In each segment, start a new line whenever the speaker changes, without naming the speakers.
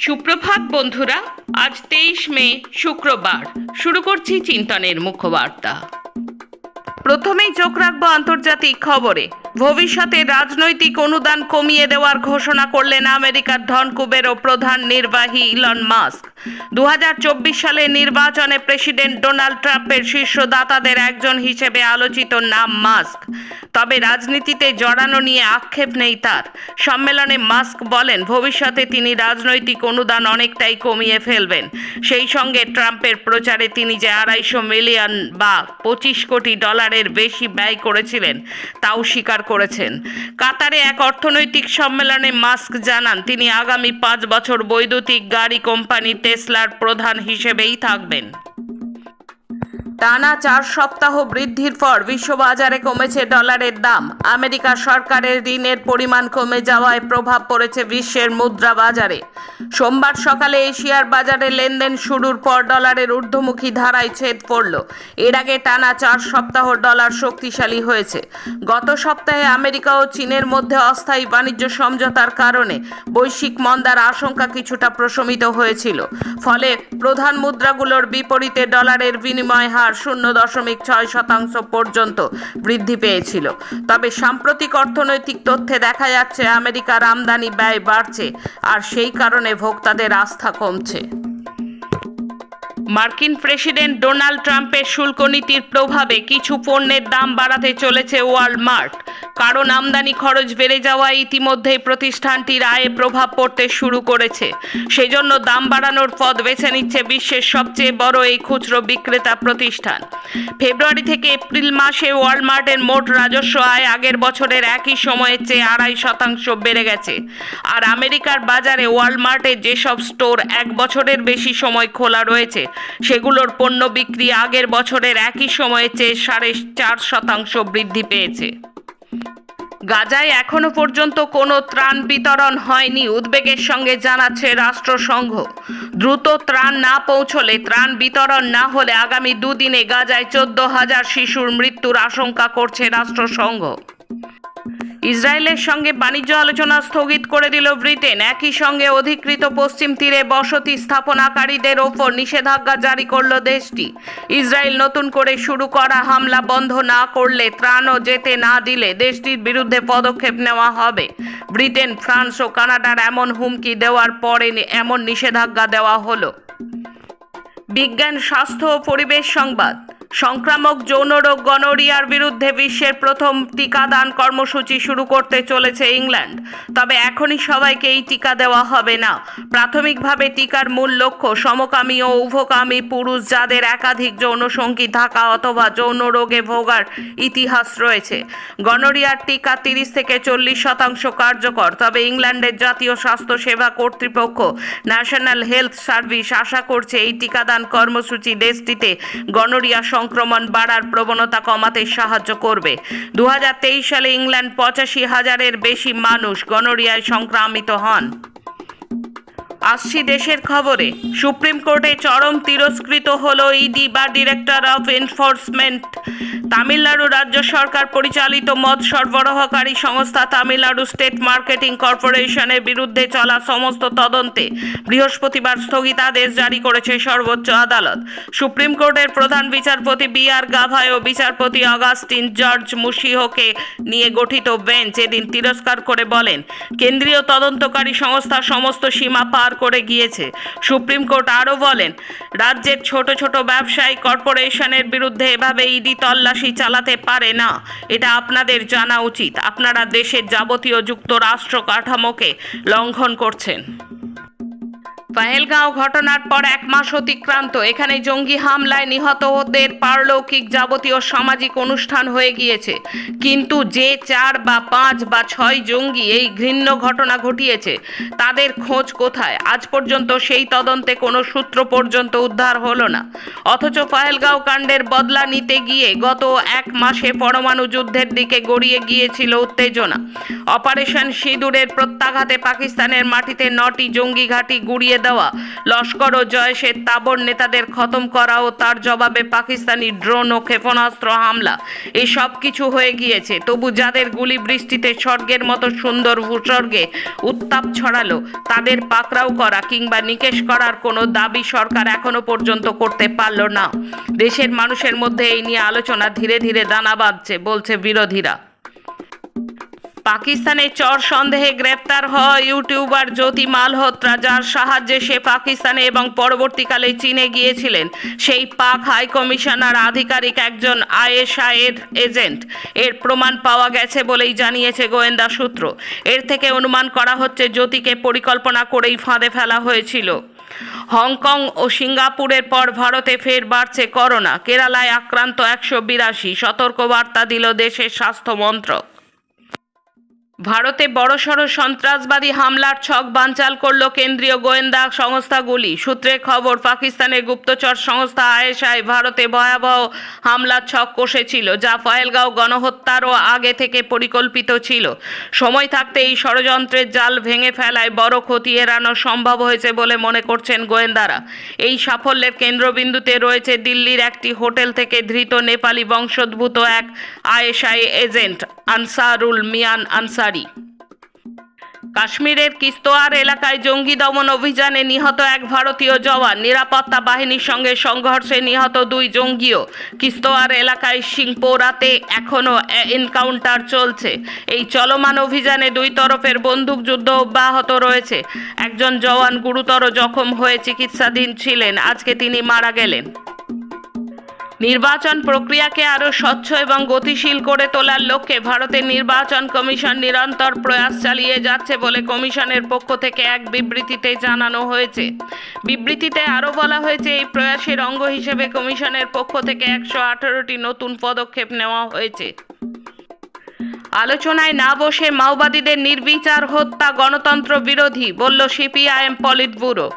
সুপ্রভাত বন্ধুরা, আজ তেইশ মে, শুক্রবার। শুরু করছি চিন্তনের মুখবার্তা। প্রথমেই চোখ রাখব আন্তর্জাতিক খবরে। ভবিষ্যতে রাজনৈতিক অনুদান কমিয়ে দেওয়ার ঘোষণা করলেন আমেরিকার ধনকুবের ও প্রধান নির্বাহী ইলন মাস্ক। দুহাজার চব্বিশ সালে নির্বাচনে প্রেসিডেন্ট ডোনাল্ড ট্রাম্পের শীর্ষদাতাদের একজন হিসেবে আলোচিত নাম মাস্ক। তবে রাজনীতিতে জড়ানো নিয়ে আক্ষেপ নেই তার। সম্মেলনে মাস্ক বলেন, ভবিষ্যতে তিনি রাজনৈতিক অনুদান অনেকটাই কমিয়ে ফেলবেন। সেই সঙ্গে ট্রাম্পের প্রচারে তিনি যে আড়াইশো মিলিয়ন বা পঁচিশ কোটি ডলারের বেশি ব্যয় করেছিলেন, তাও স্বীকার করেছেন। কাতারে এক অর্থনৈতিক সম্মেলনে মাস্ক জানান, তিনি আগামী পাঁচ বছর বৈদ্যুতিক গাড়ি কোম্পানি টেসলার প্রধান হিসেবেই থাকবেন। টানা চার সপ্তাহ বৃদ্ধির পর বিশ্ববাজারে কমেছে ডলারের দাম। আমেরিকা সরকারের ঋণের পরিমাণ কমে যাওয়ায় প্রভাব পড়েছে বিশ্বের মুদ্রা বাজারে। সোমবার সকালে এশিয়ার বাজারে লেনদেন শুরুর পর ডলারের ঊর্ধ্বমুখী ধারায় ছেদ পড়ল। এর আগে টানা চার সপ্তাহ ডলার শক্তিশালী হয়েছে। গত সপ্তাহে আমেরিকা ও চীনের মধ্যে অস্থায়ী বাণিজ্য সমঝোতার কারণে বৈশ্বিক মন্দার আশঙ্কা কিছুটা প্রশমিত হয়েছিল। ফলে প্রধান মুদ্রাগুলোর বিপরীতে ডলারের বিনিময় হার শূন্য দশমিক ছয় শতাংশ পর্যন্ত বৃদ্ধি পেয়েছিল। তবে সাম্প্রতিক অর্থনৈতিক তথ্যে দেখা যাচ্ছে, আমেরিকার আমদানি ব্যয় বাড়ছে, আর সেই কারণে ভোক্তাদের আস্থা কমছে। মার্কিন প্রেসিডেন্ট ডোনাল্ড ট্রাম্পের শুল্ক নীতির প্রভাবে কিছু পণ্যের দাম বাড়াতে চলেছে ওয়ালমার্ট। কারণ আমদানি খরচ বেড়ে যাওয়ায় ইতিমধ্যেই প্রতিষ্ঠানটির আয়ে প্রভাব পড়তে শুরু করেছে। সেজন্য দাম বাড়ানোর পথ বেছে নিচ্ছে বিশ্বের সবচেয়ে বড় এই খুচরো বিক্রেতা প্রতিষ্ঠান। ফেব্রুয়ারি থেকে এপ্রিল মাসে ওয়ালমার্টের মোট রাজস্ব আয় আগের বছরের একই সময়ের চেয়ে আড়াই শতাংশ বেড়ে গেছে। আর আমেরিকার বাজারে ওয়ালমার্টের যেসব স্টোর এক বছরের বেশি সময় খোলা রয়েছে সেগুলোর পণ্য বিক্রি আগের বছরের একই সময়ের চেয়ে সাড়ে চার শতাংশ বৃদ্ধি পেয়েছে। গাজায় এখনও পর্যন্ত কোনো ত্রাণ বিতরণ হয়নি, উদ্বেগের সঙ্গে জানাচ্ছে রাষ্ট্রসংঘ। দ্রুত ত্রাণ না পৌঁছলে ত্রাণ বিতরণ না হলে আগামী দুদিনে গাজায় চোদ্দ হাজার শিশুর মৃত্যুর আশঙ্কা করছে রাষ্ট্রসংঘ। ইসরায়েলের সঙ্গে বাণিজ্য আলোচনা স্থগিত করে দিল ব্রিটেন। একই সঙ্গে অধিকৃত পশ্চিম তীরে বসতি স্থাপনাকারীদের ওপর নিষেধাজ্ঞা জারি করল দেশটি। ইসরায়েল নতুন করে শুরু করা হামলা বন্ধ না করলে ত্রাণও যেতে না দিলে দেশটির বিরুদ্ধে পদক্ষেপ নেওয়া হবে। ব্রিটেন, ফ্রান্স ও কানাডার এমন হুমকি দেওয়ার পরে এমন নিষেধাজ্ঞা দেওয়া হলো। বিজ্ঞান, স্বাস্থ্য ও পরিবেশ সংবাদ। সংক্রামক যৌন রোগ, গনোরিয়ার বিরুদ্ধে বিশ্বের প্রথম টিকাদান কর্মসূচি শুরু করতে চলেছে ইংল্যান্ড। তবে এখনই সবাইকে এই টিকা দেওয়া হবে না। প্রাথমিকভাবে টিকার মূল লক্ষ্য সমকামী ও উভকামী পুরুষ যাদের একাধিক যৌন সঙ্গী থাকা অথবা যৌন রোগে ভোগার ইতিহাস রয়েছে। গনোরিয়ার টিকা তিরিশ থেকে চল্লিশ শতাংশ কার্যকর। তবে ইংল্যান্ডের জাতীয় স্বাস্থ্য সেবা কর্তৃপক্ষ ন্যাশনাল হেলথ সার্ভিস আশা করছে এই টিকাদান কর্মসূচি দেশটিতে গনোরিয়া সংক্রমণ বাড়ার প্রবণতা কমাতে সাহায্য করবে। দু হাজার তেইশ সালে ইংল্যান্ড পঁচাশি হাজারের বেশি মানুষ গনোরিয়ায় সংক্রামিত হন। আসছি দেশের খবরে। সুপ্রিম কোর্টে চরম তিরস্কৃত হল ইডি বা ডিরেক্টর অফ এনফোর্সমেন্ট তামিলনাড়ু রাজ্য সরকার পরিচালিত মদ সরবরাহকারী সংস্থা তামিলনাড়ু স্টেট মার্কেটিং কর্পোরেশনের বিরুদ্ধে চলা সমস্ত তদন্তে বৃহস্পতিবার স্থগিতাদেশ জারি করেছে সর্বোচ্চ আদালত। সুপ্রিম কোর্টের প্রধান বিচারপতি বি আর গাভায় ও বিচারপতি অগাস্টিন জর্জ মুশিহোকে নিয়ে গঠিত বেঞ্চ এদিন তিরস্কার করে বলেন, কেন্দ্রীয় তদন্তকারী সংস্থা সমস্ত সীমা পার করে গিয়েছে। সুপ্রিম কোর্ট আরও বলেন, রাজ্যের ছোট ছোট ব্যবসায়ী কর্পোরেশনের বিরুদ্ধে এভাবে ইডি তল্লাশি চালাতে পারে না। এটা আপনাদের জানা উচিত। আপনারা দেশের যাবতীয় যুক্তরাষ্ট্র কাঠামোকে লঙ্ঘন করছেন। পাহেলগাঁও ঘটনার পর এক মাস অতিক্রান্ত। এখানে জঙ্গি হামলায় নিহতদের পারলৌকিক যাবতীয় সামাজিক অনুষ্ঠান হয়ে গিয়েছে। কিন্তু যে চার বা পাঁচ বা ছয় জঙ্গি এই ঘৃণ্য ঘটনা ঘটিয়েছে, তাদের খোঁজ কোথায়? আজ পর্যন্ত সেই তদন্তে কোনো সূত্র পর্যন্ত উদ্ধার হলো না। অথচ পাহেলগাঁও কাণ্ডের বদলা নিতে গিয়ে গত এক মাসে পরমাণু যুদ্ধের দিকে গড়িয়ে গিয়েছিল উত্তেজনা। অপারেশন সিঁদুরের প্রত্যাঘাতে পাকিস্তানের মাটিতে নটি জঙ্গি ঘাঁটি গুড়িয়ে দেওয়া দেওয়া। লস্কর ও জয়েশের তাবর নেতাদের খতম করা ও তার জবাবে পাকিস্তানি ড্রোন ও ক্ষেপণাস্ত্র হামলা। এই সব কিছু হয়ে গিয়েছে। তবু যাদের গুলি বৃষ্টিতে স্বর্গের মতো সুন্দর ভূস্বর্গে উত্তাপ ছড়ালো, তাদের পাকড়াও করা কিংবা নিকেশ করার কোনো দাবি সরকার এখনও পর্যন্ত করতে পারল না। দেশের মানুষের মধ্যে এই নিয়ে আলোচনা ধীরে ধীরে দানা বাঁধছে, বলছে বিরোধীরা। পাকিস্তানে চর সন্দেহে গ্রেপ্তার হয় ইউটিউবার জ্যোতি মালহোত্রা, যার সাহায্যে সে পাকিস্তানে এবং পরবর্তীকালে চীনে গিয়েছিলেন। সেই পাক হাই কমিশনার আধিকারিক একজন আইএসআইয়ের এজেন্ট। এর প্রমাণ পাওয়া গেছে বলেই জানিয়েছে গোয়েন্দা সূত্র। এর থেকে অনুমান করা হচ্ছে জ্যোতিকে পরিকল্পনা করেই ফাঁদে ফেলা হয়েছিল। হংকং ও সিঙ্গাপুরের পর ভারতে ফের বাড়ছে করোনা। কেরালায় আক্রান্ত একশো বিরাশি। সতর্কবার্তা দিল দেশের স্বাস্থ্য মন্ত্রক। ভারতে বড়সড় সন্ত্রাসবাদী হামলার ছক বানচাল করল কেন্দ্রীয় গোয়েন্দা সংস্থাগুলি। সূত্রে খবর, পাকিস্তানের গুপ্তচর সংস্থা আয়েশায় ভারতে ভয়াবহ হামলার ছক কষেছিল, যা ফয়েলগাঁও গণহত্যারও আগে থেকে পরিকল্পিত ছিল। সময় থাকতে এই ষড়যন্ত্রের জাল ভেঙে ফেলায় বড় ক্ষতি এড়ানো সম্ভব হয়েছে বলে মনে করছেন গোয়েন্দারা। এই সাফল্যের কেন্দ্রবিন্দুতে রয়েছে দিল্লির একটি হোটেল থেকে ধৃত নেপালি বংশোদ্ভূত এক আয়েশাই এজেন্ট, আনসারুল মিয়ান আনসারি। কাশ্মীরের কিস্তোয়ার এলাকায় জঙ্গি দমন অভিযানে নিহত এক ভারতীয় জওয়ান। নিরাপত্তা বাহিনীর সঙ্গে সংঘর্ষে নিহত দুই জঙ্গিও। কিস্তোয়ার এলাকায় সিংপোরাতে এখনও এনকাউন্টার চলছে। এই চলমান অভিযানে দুই তরফের বন্দুকযুদ্ধ অব্যাহত রয়েছে। একজন জওয়ান গুরুতর জখম হয়ে চিকিৎসাধীন ছিলেন। আজকে তিনি মারা গেলেন। নির্বাচন প্রক্রিয়াকে আরও স্বচ্ছ এবং গতিশীল করে তোলার লক্ষ্যে ভারতের নির্বাচন কমিশন নিরন্তর প্রয়াস চালিয়ে যাচ্ছে বলে কমিশনের পক্ষ থেকে এক বিবৃতিতে জানানো হয়েছে। বিবৃতিতে আরও বলা হয়েছে, এই প্রয়াসের অঙ্গ হিসেবে কমিশনের পক্ষ থেকে একশো আঠারোটি নতুন পদক্ষেপ নেওয়া হয়েছে। আলোচনায় না বসে মাওবাদীদের নির্বিচার হত্যা গণতন্ত্র বিরোধী, বলল সিপিআইএম পলিট ব্যুরো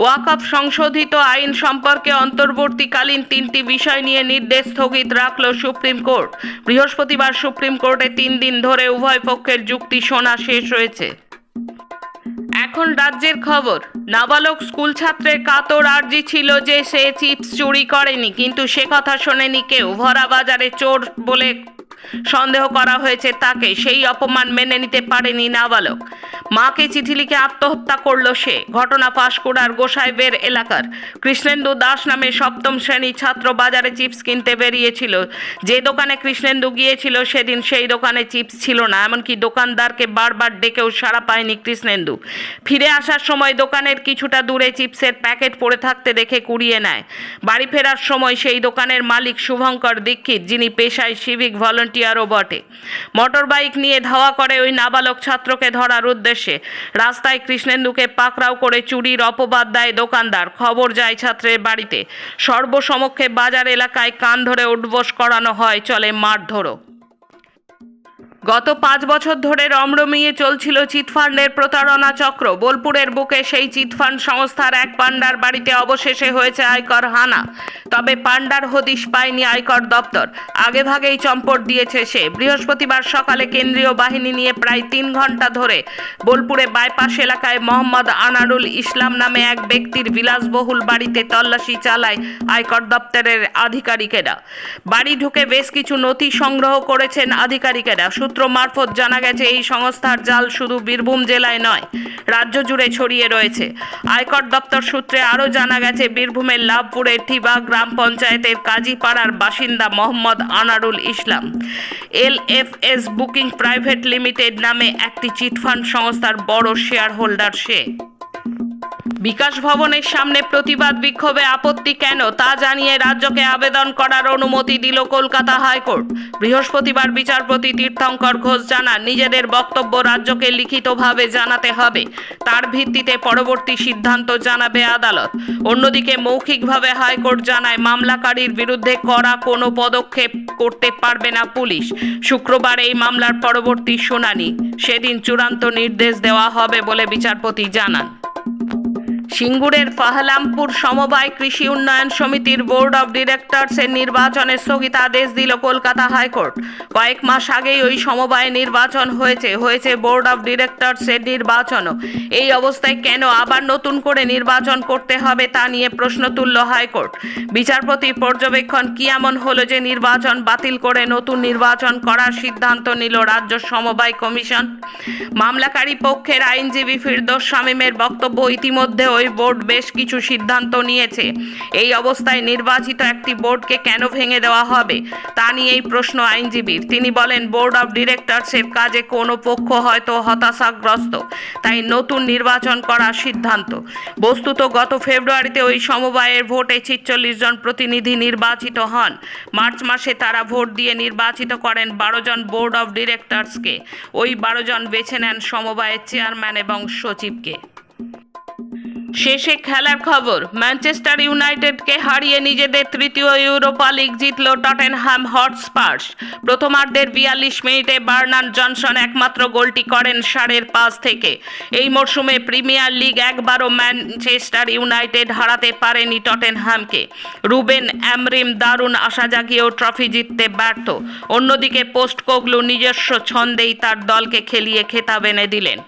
ওয়াকফ সংশোধিত আইন সম্পর্কে অন্তর্বর্তীকালীন তিনটি বিষয় নিয়ে নির্দেশ স্থগিত রাখল সুপ্রিম কোর্ট। বৃহস্পতিবার সুপ্রিম কোর্টে তিন দিন ধরে উভয় পক্ষের যুক্তি শোনা শেষ হয়েছে। এখন রাজ্যের খবর। নাবালক স্কুল ছাত্রের কাতর আর্জি ছিল যে সে চিপস চুরি করেনি, কিন্তু সে কথা শোনেনি কেউ। ভরা বাজারে চোর বলে সন্দেহ করা হয়েছে তাকে। সেই অপমান মেনে নিতে পারেনি নাবালক। মাকে চিঠি লিখে আত্মহত্যা করল সে। ঘটনা পাঁশকুড়ার গোসাইবের এলাকার। কৃষ্ণেন্দু দাস নামে সপ্তম শ্রেণি ছাত্র বাজারে চিপস কিনতে বেরিয়েছিল। যে দোকানে কৃষ্ণেন্দু গিয়েছিল সেদিন সেই দোকানে চিপস ছিল না, এমনকি দোকানদারকে বারবার ডেকেও সাড়া পায়নি কৃষ্ণেন্দু। ফিরে আসার সময় দোকানের কিছুটা দূরে চিপসের প্যাকেট পড়ে থাকতে দেখে কুড়িয়ে নেয়। বাড়ি ফেরার সময় সেই দোকানের মালিক শুভঙ্কর দীক্ষিত, যিনি পেশায় সিভিক ভলেন্টিয়ারও বটে। মোটর বাইক নিয়ে ধাওয়া করে ওই নাবালক ছাত্রকে ধরার উদ্দেশ্যে রাস্তায় কৃষ্ণেন্দুকে পাকড়াও করে চুরির অপবাদ দেয় দোকানদার। খবর যায় ছাত্রের বাড়িতে। সর্বসমক্ষে বাজার এলাকায় কান ধরে উঠবোস করানো হয়, চলে মারধরও। গত পাঁচ বছর ধরে রমরমিয়ে চলছিল চিটফান্ডের প্রতারণা চক্র। বোলপুরের বুকে সেই চিটফান্ড সংস্থার এক পান্ডার বাড়িতে অবশেষে হয়েছে আয়কর হানা। তবে পান্ডার হদিশ পায়নি আয়কর দপ্তর। আগেভাগেই চম্পট দিয়েছে সে। বৃহস্পতিবার সকালে কেন্দ্রীয় বাহিনী নিয়ে প্রায় তিন ঘণ্টা ধরে বোলপুরে বাইপাস এলাকায় মোহাম্মদ আনারুল ইসলাম নামে এক ব্যক্তির বিলাসবহুল বাড়িতে তল্লাশি চালায় আয়কর দপ্তরের আধিকারিকেরা। বাড়ি ঢুকে বেশ কিছু নথি সংগ্রহ করেছেন আধিকারিকেরা। সূত্র মারফত জানা গেছে, এই সংস্থার জাল শুধু বীরভূম জেলায় নয়, রাজ্য জুড়ে ছড়িয়ে রয়েছে। আয়কর দপ্তর সূত্রে আরও জানা গেছে, বীরভূমের লাভপুরের ঠিবা গ্রাম পঞ্চায়েতের কাজীপাড়ার বাসিন্দা Mohammad Anarul Islam. L F S booking private limited নামে একটি চিটফান্ড সংস্থার বড় শেয়ার হোল্ডার সে। বিকাশ ভবনের সামনে প্রতিবাদ বিক্ষোভে আপত্তি কেন তা জানিয়ে রাজ্যকে আবেদন করার অনুমতি দিল কলকাতা হাইকোর্ট। বৃহস্পতিবার বিচারপতি তীর্থঙ্কর ঘোষ জানান, নিজেদের বক্তব্য রাজ্যকে লিখিতভাবে জানাতে হবে। তার ভিত্তিতে পরবর্তী সিদ্ধান্ত জানাবে আদালত। অন্যদিকে মৌখিকভাবে হাইকোর্ট জানায়, মামলাকারীর বিরুদ্ধে করা কোনো পদক্ষেপ করতে পারবে না পুলিশ। শুক্রবার এই মামলার পরবর্তী শুনানি। সেদিন চূড়ান্ত নির্দেশ দেওয়া হবে বলে বিচারপতি জানান। সিঙ্গুরের ফাহলামপুর সমবায় কৃষি উন্নয়ন সমিতির বোর্ড অব ডিরেক্টরসের নির্বাচনের স্থগিতাদেশ দিল কলকাতা হাইকোর্ট। কয়েক মাস আগেই ওই সমবায় নির্বাচন হয়েছে হয়েছে বোর্ড অব ডিরেক্টরসের নির্বাচনও। এই অবস্থায় কেন আবার নতুন করে নির্বাচন করতে হবে তা নিয়ে প্রশ্ন তুলল হাইকোর্ট। বিচারপতি পর্যবেক্ষণ কি এমন হলো যে নির্বাচন বাতিল করে নতুন নির্বাচন করার সিদ্ধান্ত নিল রাজ্য সমবায় কমিশন? মামলাকারী পক্ষের আইনজীবী ফিরদোস শামীমের বক্তব্য ইতিমধ্যে ওই বোর্ড বেশ কিছু সিদ্ধান্ত নিয়েছে। এই অবস্থায় নির্বাচিত একটি বোর্ডকে কেন ভেঙে দেওয়া হবে, তা নিয়েই প্রশ্ন আইনজীবীর। তিনি বলেন, বোর্ড অব ডিরেক্টরসের কাজে কোনো পক্ষ হয়তো হতাশাগ্রস্ত, তাই নতুন নির্বাচন করার সিদ্ধান্ত। বস্তুত গত ফেব্রুয়ারিতে ওই সমবায়ের ভোটে ছিচল্লিশ জন প্রতিনিধি নির্বাচিত হন। মার্চ মাসে তারা ভোট দিয়ে নির্বাচিত করেন বারো জন বোর্ড অব ডিরেক্টরসকে। ওই বারো জন বেছে নেন সমবায়ের চেয়ারম্যান এবং সচিবকে। শেষে খেলার খবর, ম্যানচেস্টার ইউনাইটেডকে হারিয়ে নিজেদের তৃতীয় ইউরোপা লিগ জিতল টটেনহ্যাম হটস্পার্স। প্রথমার্ধের বিয়াল্লিশ মিনিটে বার্নান জনসন একমাত্র গোলটি করেন সাড়ের পাঁচ থেকে। এই মরশুমে প্রিমিয়ার লিগ একবারও ম্যানচেস্টার ইউনাইটেড হারাতে পারেনি টটেনহ্যামকে রুবেন অ্যামরিম দারুণ আশা জাগিয়েও ট্রফি জিততে ব্যর্থ। অন্যদিকে পোস্ট কোগলু নিজস্ব ছন্দেই তার দলকে খেলিয়ে খেতাব এনে দিলেন।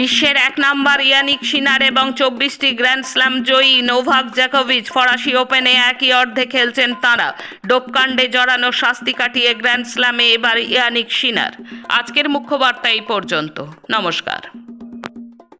বিশ্বের এক নাম্বার ইয়ানিক সিনার এবং চব্বিশটি গ্র্যান্ড স্ল্যাম জয়ী নোভাক জ্যাকোভিচ ফরাসি ওপেনে একই অর্ধে খেলছেন তাঁরা। ডোপকাণ্ডে জড়ানো শাস্তি কাটিয়ে গ্র্যান্ড স্ল্যামে এবার ইয়ানিক সিনার। আজকের মুখ্য বার্তা এই পর্যন্ত। নমস্কার।